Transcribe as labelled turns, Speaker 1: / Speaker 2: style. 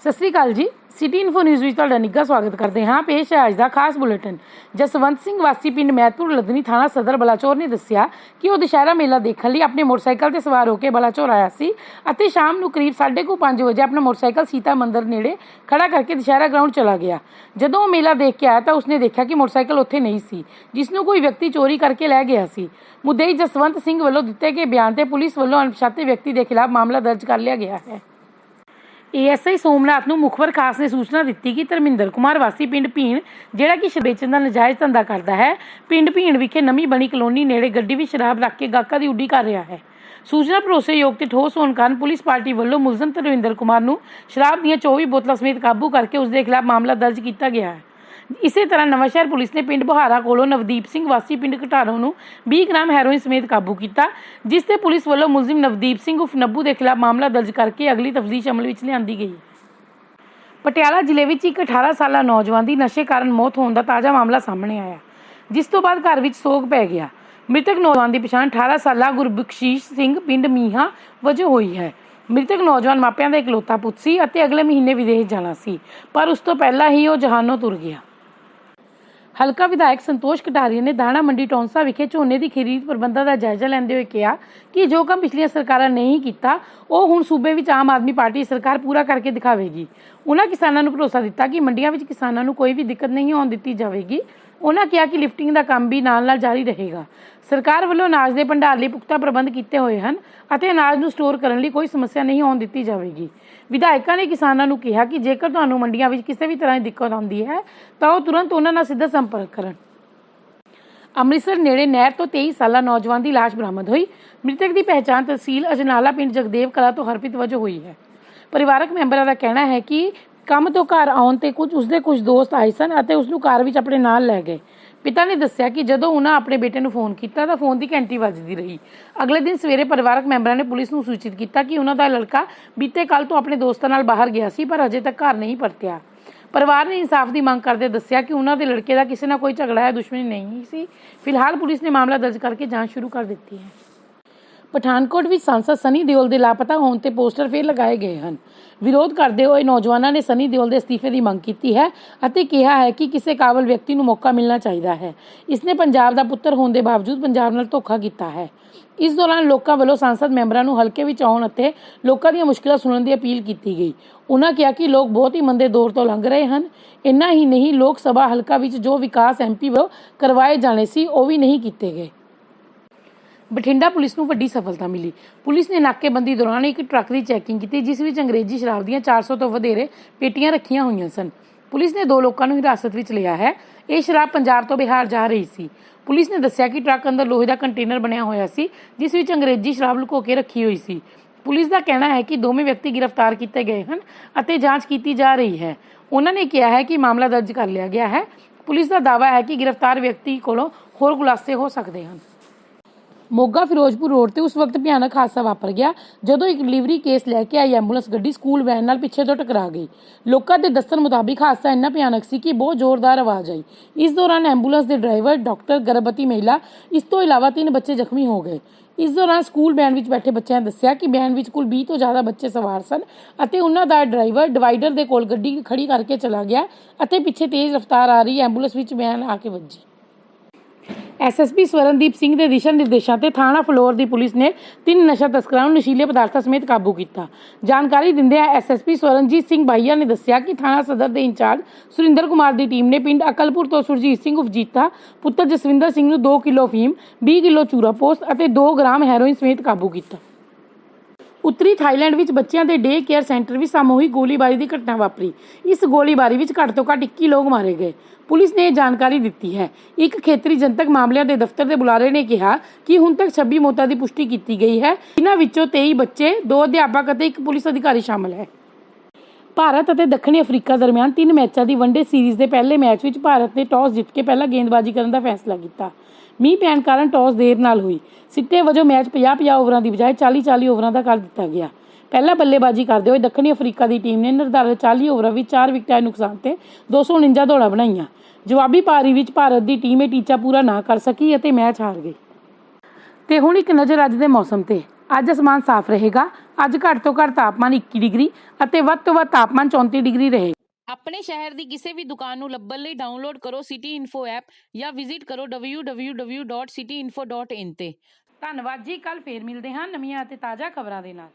Speaker 1: ਸਤਿ ਸ੍ਰੀ ਅਕਾਲ ਜੀ। City info news ਵਿੱਚ ਤੁਹਾਡਾ ਨਿੱਘਾ ਸਵਾਗਤ ਕਰਦੇ ਹਾਂ। ਪੇਸ਼ ਹੈ ਅੱਜ ਦਾ ਖਾਸ ਬੁਲੇਟਿਨ। ਜਸਵੰਤ ਸਿੰਘ ਵਾਸੀ ਪਿੰਡ ਮੈਤਪੁਰ ਲਦਨੀ ਥਾਣਾ ਸਦਰ ਬਲਾਚੌਰ ਨੇ ਦੱਸਿਆ ਕਿ ਉਹ ਦੁਸ਼ਹਿਰਾ ਮੇਲਾ ਦੇਖਣ ਲਈ ਆਪਣੇ ਮੋਟਰਸਾਈਕਲ ਤੇ ਸਵਾਰ ਹੋ ਕੇ ਬਲਾਚੌਰ ਆਇਆ ਸੀ ਅਤੇ ਸ਼ਾਮ ਨੂੰ ਕਰੀਬ 5:30 ਵਜੇ ਆਪਣਾ ਮੋਟਰਸਾਈਕਲ ਸੀਤਾ ਮੰਦਰ ਨੇੜੇ ਖੜਾ ਕਰਕੇ ਦੁਸ਼ਹਿਰਾ ਗਰਾਊਂਡ ਚਲਾ ਗਿਆ। ਜਦੋਂ ਉਹ ਮੇਲਾ ਦੇਖ ਕੇ ਆਇਆ ਤਾਂ ਉਸਨੇ ਦੇਖਿਆ ਕਿ ਮੋਟਰਸਾਈਕਲ ਉੱਥੇ ਨਹੀਂ ਸੀ, ਜਿਸ ਨੂੰ ਕੋਈ ਵਿਅਕਤੀ ਚੋਰੀ ਕਰਕੇ ਲੈ ਗਿਆ ਸੀ। ਮੁੱਦਈ ਜਸਵੰਤ ਸਿੰਘ ਵੱਲੋਂ ਦਿੱਤੇ ਗਏ ਬਿਆਨ ਤੇ ਪੁਲਿਸ ਵੱਲੋਂ ਅਣਪਛਾਤੇ ਵਿਅਕਤੀ ਦੇ ਖਿਲਾਫ ਮਾਮਲਾ ਦਰਜ ਕਰ ਲਿਆ ਗਿਆ ਹੈ। ਏਐਸਆਈ ਸੋਮਨਾਥ ਨੂੰ ਮੁਖਬਰ ਖਾਸ ਨੇ ਸੂਚਨਾ ਦਿੱਤੀ ਕਿ ਧਰਮਿੰਦਰ ਕੁਮਾਰ ਵਾਸੀ ਪਿੰਡ ਭੀਣ, ਜਿਹੜਾ ਕਿ ਸ਼ਰਾਬ ਦਾ ਨਜਾਇਜ਼ ਧੰਦਾ ਕਰਦਾ ਹੈ, ਪਿੰਡ ਭੀਣ ਵਿਖੇ ਨਵੀਂ ਬਣੀ ਕਲੋਨੀ ਨੇੜੇ ਗੱਡੀ ਵਿੱਚ ਸ਼ਰਾਬ ਰੱਖ ਕੇ ਗਾਹਕਾਂ ਦੀ ਉੱਡੀ ਕਰ ਰਿਹਾ ਹੈ। ਸੂਚਨਾ ਭਰੋਸੇਯੋਗ ਤੇ ਠੋਸ ਹੋਣ ਕਾਰਨ ਪੁਲਿਸ ਪਾਰਟੀ ਵੱਲੋਂ ਮੁਲਜ਼ਮ ਧਰਮਿੰਦਰ ਕੁਮਾਰ ਨੂੰ ਸ਼ਰਾਬ ਦੀਆਂ 24 ਬੋਤਲਾਂ ਸਮੇਤ ਕਾਬੂ ਕਰਕੇ ਉਸ ਦੇ ਖਿਲਾਫ ਮਾਮਲਾ ਦਰਜ ਕੀਤਾ ਗਿਆ ਹੈ। ਇਸੇ ਤਰ੍ਹਾਂ ਨਵਾਂਸ਼ਹਿਰ ਪੁਲਿਸ ਨੇ ਪਿੰਡ ਬੁਹਾਰਾ ਕੋਲੋਂ ਨਵਦੀਪ ਸਿੰਘ ਵਾਸੀ ਪਿੰਡ ਘਟਾਰੋਂ ਨੂੰ 20 ਗ੍ਰਾਮ ਹੈਰੋਇਨ ਸਮੇਤ ਕਾਬੂ ਕੀਤਾ, ਜਿਸ ਤੇ ਪੁਲਿਸ ਵੱਲੋਂ ਮੁਲਜ਼ਮ ਨਵਦੀਪ ਸਿੰਘ ਉਫ ਨੱਬੂ ਦੇ ਖਿਲਾਫ ਮਾਮਲਾ ਦਰਜ ਕਰਕੇ ਅਗਲੀ ਤਫਤੀਸ਼ ਅਮਲ ਵਿੱਚ ਲਿਆਂਦੀ ਗਈ। ਪਟਿਆਲਾ ਜ਼ਿਲ੍ਹੇ ਵਿੱਚ ਇੱਕ 18 ਸਾਲਾ ਨੌਜਵਾਨ ਦੀ ਨਸ਼ੇ ਕਾਰਨ ਮੌਤ ਹੋਣ ਦਾ ਤਾਜ਼ਾ ਮਾਮਲਾ ਸਾਹਮਣੇ ਆਇਆ, ਜਿਸ ਤੋਂ ਬਾਅਦ ਘਰ ਵਿੱਚ ਸੋਗ ਪੈ ਗਿਆ। ਮ੍ਰਿਤਕ ਨੌਜਵਾਨ ਦੀ ਪਛਾਣ 18 ਸਾਲਾ ਗੁਰਬਖਸ਼ੀਸ਼ ਸਿੰਘ ਪਿੰਡ ਮੀਹਾ ਵਜੋਂ ਹੋਈ ਹੈ। ਮ੍ਰਿਤਕ ਨੌਜਵਾਨ ਮਾਪਿਆਂ ਦਾ ਇਕਲੌਤਾ ਪੁੱਤ ਸੀ ਅਤੇ ਅਗਲੇ ਮਹੀਨੇ ਵਿਦੇਸ਼ ਜਾਣਾ ਸੀ, ਪਰ ਉਸ ਤੋਂ ਪਹਿਲਾਂ ਹੀ ਉਹ ਜਹਾਨੋਂ ਤੁਰ ਗਿਆ। ਹਲਕਾ ਵਿਧਾਇਕ ਸੰਤੋਸ਼ ਕਟਾਰੀਆ ਨੇ ਦਾਣਾ ਮੰਡੀ ਟੌਂਸਾ ਵਿਖੇ ਝੋਨੇ ਦੀ ਖਰੀਦ ਪ੍ਰਬੰਧਾਂ ਦਾ ਜਾਇਜ਼ਾ ਲੈਂਦੇ ਹੋਏ ਕਿਹਾ ਕਿ ਜੋ ਕੰਮ ਪਿਛਲੀਆਂ ਸਰਕਾਰਾਂ ਨਹੀਂ ਕੀਤਾ, ਉਹ ਹੁਣ ਸੂਬੇ ਵਿੱਚ ਆਮ ਆਦਮੀ ਪਾਰਟੀ ਸਰਕਾਰ ਪੂਰਾ ਕਰਕੇ ਦਿਖਾਵੇਗੀ। ਉਹਨਾਂ ਕਿਸਾਨਾਂ ਨੂੰ ਭਰੋਸਾ ਦਿੱਤਾ ਕਿ ਮੰਡੀਆਂ ਵਿੱਚ ਕਿਸਾਨਾਂ ਨੂੰ ਕੋਈ ਵੀ ਦਿੱਕਤ ਨਹੀਂ ਆਉਣ ਦਿੱਤੀ ਜਾਵੇਗੀ। ਉਹਨਾਂ ਕਿਹਾ ਕਿ ਲਿਫਟਿੰਗ ਦਾ ਕੰਮ ਵੀ ਨਾਲ-ਨਾਲ ਜਾਰੀ ਰਹੇਗਾ। ਸਰਕਾਰ ਵੱਲੋਂ ਅਨਾਜ ਦੇ ਭੰਡਾਰ ਲਈ ਪੁਖਤਾ ਪ੍ਰਬੰਧ ਕੀਤੇ ਹੋਏ ਹਨ ਅਤੇ ਅਨਾਜ ਨੂੰ ਸਟੋਰ ਕਰਨ ਲਈ ਕੋਈ ਸਮੱਸਿਆ ਨਹੀਂ ਆਉਣ ਦਿੱਤੀ ਜਾਵੇਗੀ। ਵਿਧਾਇਕਾਂ ਨੇ ਕਿਸਾਨਾਂ ਨੂੰ ਕਿਹਾ ਕਿ ਜੇਕਰ ਤੁਹਾਨੂੰ ਮੰਡੀਆਂ ਵਿੱਚ ਕਿਸੇ ਵੀ ਤਰ੍ਹਾਂ ਦੀ ਦਿੱਕਤ ਆਉਂਦੀ ਹੈ, ਤਾਂ ਉਹ ਤੁਰੰਤ ਉਹਨਾਂ ਨਾਲ ਸਿੱਧਾ ਸੰਪਰਕ ਕਰਨ। ਅੰਮ੍ਰਿਤਸਰ ਨੇੜੇ ਨਹਿਰ ਤੋਂ 23 ਸਾਲਾ ਨੌਜਵਾਨ ਦੀ ਲਾਸ਼ ਬਰਾਮਦ ਹੋਈ। ਮ੍ਰਿਤਕ ਦੀ ਪਹਿਚਾਣ ਤਹਿਸੀਲ ਅਜਨਾਲਾ ਪਿੰਡ ਜਗਦੇਵ ਕਲਾ ਤੋਂ ਹਰਪ੍ਰੀਤ ਵਜੋਂ ਹੋਈ ਹੈ। ਪਰਿਵਾਰਕ ਮੈਂਬਰਾਂ ਦਾ ਕਹਿਣਾ ਹੈ ਕਿ ਕੰਮ ਤੋਂ ਘਰ ਆਉਣ ਤੇ ਕੁਝ ਉਸਦੇ ਕੁਝ ਦੋਸਤ ਆਏ ਸਨ ਅਤੇ ਉਸ ਨੂੰ ਕਾਰ ਵਿੱਚ ਆਪਣੇ ਨਾਲ ਲੈ ਗਏ। ਪਿਤਾ ਨੇ ਦੱਸਿਆ ਕਿ ਜਦੋਂ ਉਹਨਾਂ ਆਪਣੇ ਬੇਟੇ ਨੂੰ ਫੋਨ ਕੀਤਾ ਤਾਂ ਫੋਨ ਦੀ ਘੰਟੀ ਵੱਜਦੀ ਰਹੀ। ਅਗਲੇ ਦਿਨ ਸਵੇਰੇ ਪਰਿਵਾਰਕ ਮੈਂਬਰਾਂ ਨੇ ਪੁਲਿਸ ਨੂੰ ਸੂਚਿਤ ਕੀਤਾ ਕਿ ਉਹਨਾਂ ਦਾ ਲੜਕਾ ਬੀਤੇ ਕੱਲ ਤੋਂ ਆਪਣੇ ਦੋਸਤਾਂ ਨਾਲ ਬਾਹਰ ਗਿਆ ਸੀ, ਪਰ ਅਜੇ ਤੱਕ ਘਰ ਨਹੀਂ ਪਰਤਿਆ। ਪਰਿਵਾਰ ਨੇ ਇਨਸਾਫ ਦੀ ਮੰਗ ਕਰਦੇ ਦੱਸਿਆ ਕਿ ਉਹਨਾਂ ਦੇ ਲੜਕੇ ਦਾ ਕਿਸੇ ਨਾਲ ਕੋਈ ਝਗੜਾ ਹੈ ਦੁਸ਼ਮਣੀ ਨਹੀਂ ਸੀ। ਫਿਲਹਾਲ ਪੁਲਿਸ ਨੇ ਮਾਮਲਾ ਦਰਜ ਕਰਕੇ ਜਾਂਚ ਸ਼ੁਰੂ ਕਰ ਦਿੱਤੀ ਹੈ। ਪਠਾਨਕੋਟ ਵਿੱਚ ਸੰਸਦ ਸਨੀ ਦਿਓਲ ਦੇ ਲਾਪਤਾ ਹੋਣ ਤੇ ਪੋਸਟਰ ਫੇਰ ਲਗਾਏ ਗਏ ਹਨ। ਵਿਰੋਧ ਕਰਦੇ ਹੋਏ ਨੌਜਵਾਨਾਂ ਨੇ ਸਨੀ ਦਿਓਲ ਦੇ ਅਸਤੀਫੇ ਦੀ ਮੰਗ ਕੀਤੀ ਹੈ ਅਤੇ ਕਿਹਾ ਹੈ ਕਿ ਕਿਸੇ ਕਾਬਲ ਵਿਅਕਤੀ ਨੂੰ ਮੌਕਾ ਮਿਲਣਾ ਚਾਹੀਦਾ ਹੈ। ਇਸਨੇ ਪੰਜਾਬ ਦਾ ਪੁੱਤਰ ਹੋਣ ਦੇ ਬਾਵਜੂਦ ਪੰਜਾਬ ਨਾਲ ਧੋਖਾ ਕੀਤਾ ਹੈ। ਇਸ ਦੌਰਾਨ ਲੋਕਾਂ ਵੱਲੋਂ ਸੰਸਦ ਮੈਂਬਰਾਂ ਨੂੰ ਹਲਕੇ ਵਿੱਚ ਆਉਣ ਅਤੇ ਲੋਕਾਂ ਦੀਆਂ ਮੁਸ਼ਕਲਾਂ ਸੁਣਨ ਦੀ ਅਪੀਲ ਕੀਤੀ ਗਈ। ਉਹਨਾਂ ਕਿਹਾ ਕਿ ਲੋਕ ਬਹੁਤ ਹੀ ਮੰਦੇ ਦੌਰ ਤੋਂ ਲੰਘ ਰਹੇ ਹਨ। ਇੰਨਾ ਹੀ ਨਹੀਂ, ਲੋਕ ਸਭਾ ਹਲਕਾ ਵਿੱਚ ਜੋ ਵਿਕਾਸ ਐਮਪੀ ਵੱਲੋਂ ਕਰਵਾਏ ਜਾਣੇ ਸੀ, ਉਹ ਵੀ ਨਹੀਂ ਕੀਤੇ ਗਏ। ਬਠਿੰਡਾ ਪੁਲਿਸ ਨੂੰ ਵੱਡੀ ਸਫਲਤਾ ਮਿਲੀ। ਪੁਲਿਸ ਨੇ ਨਾਕੇਬੰਦੀ ਦੌਰਾਨ ਇੱਕ ਟਰੱਕ ਦੀ ਚੈਕਿੰਗ ਕੀਤੀ, ਜਿਸ ਵਿੱਚ ਅੰਗਰੇਜ਼ੀ ਸ਼ਰਾਬ ਦੀਆਂ 400 ਤੋਂ ਵਧੇਰੇ ਪੇਟੀਆਂ ਰੱਖੀਆਂ ਹੋਈਆਂ ਸਨ। ਪੁਲਿਸ ਨੇ ਦੋ ਲੋਕਾਂ ਨੂੰ ਹਿਰਾਸਤ ਵਿੱਚ ਲਿਆ ਹੈ। ਇਹ ਸ਼ਰਾਬ ਪੰਜਾਬ ਤੋਂ ਬਿਹਾਰ ਜਾ ਰਹੀ ਸੀ। ਪੁਲਿਸ ਨੇ ਦੱਸਿਆ ਕਿ ਟਰੱਕ ਅੰਦਰ ਲੋਹੇ ਦਾ ਕੰਟੇਨਰ ਬਣਿਆ ਹੋਇਆ ਸੀ, ਜਿਸ ਵਿੱਚ ਅੰਗਰੇਜ਼ੀ ਸ਼ਰਾਬ ਲੁਕੋ ਕੇ ਰੱਖੀ ਹੋਈ ਸੀ। ਪੁਲਿਸ ਦਾ ਕਹਿਣਾ ਹੈ ਕਿ ਦੋਵੇਂ ਵਿਅਕਤੀ ਗ੍ਰਿਫਤਾਰ ਕੀਤੇ ਗਏ ਹਨ ਅਤੇ ਜਾਂਚ ਕੀਤੀ ਜਾ ਰਹੀ ਹੈ। ਉਹਨਾਂ ਨੇ ਕਿਹਾ ਹੈ ਕਿ ਮਾਮਲਾ ਦਰਜ ਕਰ ਲਿਆ ਗਿਆ ਹੈ। ਪੁਲਿਸ ਦਾ ਦਾਅਵਾ ਹੈ ਕਿ ਗ੍ਰਿਫਤਾਰ ਵਿਅਕਤੀ ਕੋਲੋਂ ਹੋਰ ਖੁਲਾਸੇ ਹੋ ਸਕਦੇ ਹਨ। ਮੋਗਾ ਫਿਰੋਜ਼ਪੁਰ ਰੋਡ ਤੇ ਉਸ ਵਕਤ ਭਿਆਨਕ ਹਾਦਸਾ ਵਾਪਰ ਗਿਆ, ਜਦੋਂ ਇੱਕ ਡਿਲੀਵਰੀ ਕੇਸ ਲੈ ਕੇ ਆਈ ਐਂਬੂਲੈਂਸ ਗੱਡੀ ਸਕੂਲ ਵੈਨ ਨਾਲ ਪਿੱਛੇ ਤੋਂ ਟਕਰਾ ਗਈ। ਲੋਕਾਂ ਦੇ ਦੱਸਣ ਮੁਤਾਬਿਕ ਹਾਦਸਾ ਇੰਨਾ ਭਿਆਨਕ ਸੀ ਕਿ ਬਹੁਤ ਜ਼ੋਰਦਾਰ ਆਵਾਜ਼ ਆਈ। ਇਸ ਦੌਰਾਨ ਐਂਬੂਲੈਂਸ ਦੇ ਡਰਾਈਵਰ ਡਾਕਟਰ ਗਰਭਵਤੀ ਮਹਿਲਾ, ਇਸ ਤੋਂ ਇਲਾਵਾ ਤਿੰਨ ਬੱਚੇ ਜ਼ਖਮੀ ਹੋ ਗਏ। ਇਸ ਦੌਰਾਨ ਸਕੂਲ ਵੈਨ ਵਿੱਚ ਬੈਠੇ ਬੱਚਿਆਂ ਨੇ ਦੱਸਿਆ ਕਿ ਵੈਨ ਵਿੱਚ ਕੁੱਲ 20 ਤੋਂ ਜ਼ਿਆਦਾ ਬੱਚੇ ਸਵਾਰ ਸਨ ਅਤੇ ਉਹਨਾਂ ਦਾ ਡਰਾਈਵਰ ਡਿਵਾਈਡਰ ਦੇ ਕੋਲ ਗੱਡੀ ਖੜੀ ਕਰਕੇ ਚਲਾ ਗਿਆ ਅਤੇ ਪਿੱਛੇ ਤੇਜ਼ ਰਫ਼ਤਾਰ ਆ ਰਹੀ ਐਂਬੂਲੈਂਸ ਵਿੱਚ ਵੈਨ ਆ ਕੇ ਵੱਜੀ। ਐਸਐਸਪੀ ਸਵਰਨਦੀਪ ਸਿੰਘ ਦੇ ਦਿਸ਼ਾ ਨਿਰਦੇਸ਼ਾਂ ਤੇ ਥਾਣਾ ਫਲੋਰ ਦੀ ਪੁਲਿਸ ਨੇ ਤਿੰਨ ਨਸ਼ਾ ਤਸਕਰਾਂ ਨੂੰ ਨਸ਼ੀਲੇ ਪਦਾਰਥਾਂ ਸਮੇਤ ਕਾਬੂ ਕੀਤਾ। ਜਾਣਕਾਰੀ ਦਿੰਦਿਆਂ ਐਸਐਸਪੀ ਸਵਰਨਜੀਤ ਸਿੰਘ ਬਾਈਆ ਨੇ ਦੱਸਿਆ ਕਿ ਥਾਣਾ ਸਦਰ ਦੇ ਇੰਚਾਰਜ ਸੁਰਿੰਦਰ ਕੁਮਾਰ ਦੀ ਟੀਮ ਨੇ ਪਿੰਡ ਅਕਲਪੁਰ ਤੋਂ ਸੁਰਜੀਤ ਸਿੰਘ ਉਪਜੀਤਾ, ਪੁੱਤਰ ਜਸਵਿੰਦਰ ਸਿੰਘ ਨੂੰ 2 ਕਿਲੋ ਫੀਮ 20 ਕਿਲੋ ਚੂਰਾ ਪੋਸਟ ਅਤੇ 2 ਗ੍ਰਾਮ ਹੈਰੋਇਨ ਸਮੇਤ ਕਾਬੂ ਕੀਤਾ। ਉੱਤਰੀ ਥਾਈਲੈਂਡ ਵਿੱਚ ਬੱਚਿਆਂ ਦੇ ਡੇ ਕੇਅਰ ਸੈਂਟਰ ਵਿੱਚ ਸਾਮੂਹਿਕ ਗੋਲੀਬਾਰੀ ਦੀ ਘਟਨਾ ਵਾਪਰੀ। ਇਸ ਗੋਲੀਬਾਰੀ ਵਿੱਚ ਘੱਟ ਤੋਂ ਘੱਟ 21 ਲੋਕ ਮਾਰੇ ਗਏ। ਪੁਲਿਸ ਨੇ ਇਹ ਜਾਣਕਾਰੀ ਦਿੱਤੀ ਹੈ। ਇੱਕ ਖੇਤਰੀ ਜਨਤਕ ਮਾਮਲਿਆਂ ਦੇ ਦਫ਼ਤਰ ਦੇ ਬੁਲਾਰੇ ਨੇ ਕਿਹਾ ਕਿ ਹੁਣ ਤੱਕ 26 ਮੌਤਾਂ ਦੀ ਪੁਸ਼ਟੀ ਕੀਤੀ ਗਈ ਹੈ। ਇਹਨਾਂ ਵਿੱਚੋਂ 23 ਬੱਚੇ, ਦੋ ਅਧਿਆਪਕ ਅਤੇ ਇੱਕ ਪੁਲਿਸ ਅਧਿਕਾਰੀ ਸ਼ਾਮਲ ਹੈ। ਭਾਰਤ ਅਤੇ ਦੱਖਣੀ ਅਫਰੀਕਾ ਦਰਮਿਆਨ ਤਿੰਨ ਮੈਚਾਂ ਦੀ ਵਨਡੇ ਸੀਰੀਜ਼ ਦੇ ਪਹਿਲੇ ਮੈਚ ਵਿੱਚ ਭਾਰਤ ਨੇ ਟਾਸ ਜਿੱਤ ਕੇ ਪਹਿਲਾਂ ਗੇਂਦਬਾਜ਼ੀ ਕਰਨ ਦਾ ਫੈਸਲਾ ਕੀਤਾ। ਮੀਂਹ ਪੈਣ ਕਾਰਨ ਟਾਸ ਦੇਰ ਨਾਲ ਹੋਈ। ਸਿੱਟੇ ਵਜੋਂ ਮੈਚ 50-50 ਓਵਰਾਂ ਦੀ ਬਜਾਏ 40-40 ਓਵਰਾਂ ਦਾ ਕਰ ਦਿੱਤਾ ਗਿਆ। ਪਹਿਲਾਂ ਬੱਲੇਬਾਜ਼ੀ ਕਰਦੇ ਹੋਏ ਦੱਖਣੀ ਅਫਰੀਕਾ ਦੀ ਟੀਮ ਨੇ ਨਿਰਧਾਰਿਤ 40 ਓਵਰਾਂ ਵਿੱਚ 4 ਵਿਕਟਾਂ ਦੇ ਨੁਕਸਾਨ ਤੇ 249 ਦੌੜਾਂ ਬਣਾਈਆਂ। ਜਵਾਬੀ ਪਾਰੀ ਵਿੱਚ ਭਾਰਤ ਦੀ ਟੀਮ ਇਹ ਟੀਚਾ ਪੂਰਾ ਨਾ ਕਰ ਸਕੀ ਅਤੇ ਮੈਚ ਹਾਰ ਗਈ। ਤੇ ਹੁਣ ਇੱਕ ਨਜ਼ਰ ਅੱਜ ਦੇ ਮੌਸਮ ਤੇ। ਅੱਜ ਅਸਮਾਨ ਸਾਫ਼ ਰਹੇਗਾ। ਅੱਜ ਘੱਟ ਤੋਂ ਘੱਟ ਤਾਪਮਾਨ 21 ਡਿਗਰੀ ਅਤੇ ਵੱਧ ਤੋਂ ਵੱਧ ਤਾਪਮਾਨ 34 ਡਿਗਰੀ ਰਹੇ।
Speaker 2: ਆਪਣੇ ਸ਼ਹਿਰ ਦੀ ਕਿਸੇ ਵੀ ਦੁਕਾਨ ਨੂੰ ਲੱਭਣ ਲਈ ਡਾਊਨਲੋਡ ਕਰੋ ਸਿਟੀ ਇਨਫੋ ਐਪ ਜਾਂ ਵਿਜ਼ਿਟ ਕਰੋ www.cityinfo.in ਤੇ।
Speaker 1: ਧੰਨਵਾਦ ਜੀ ਕੱਲ ਫੇਰ ਮਿਲਦੇ ਹਾਂ ਨਵੀਆਂ ਅਤੇ ਤਾਜ਼ਾ ਖਬਰਾਂ ਦੇ ਨਾਲ।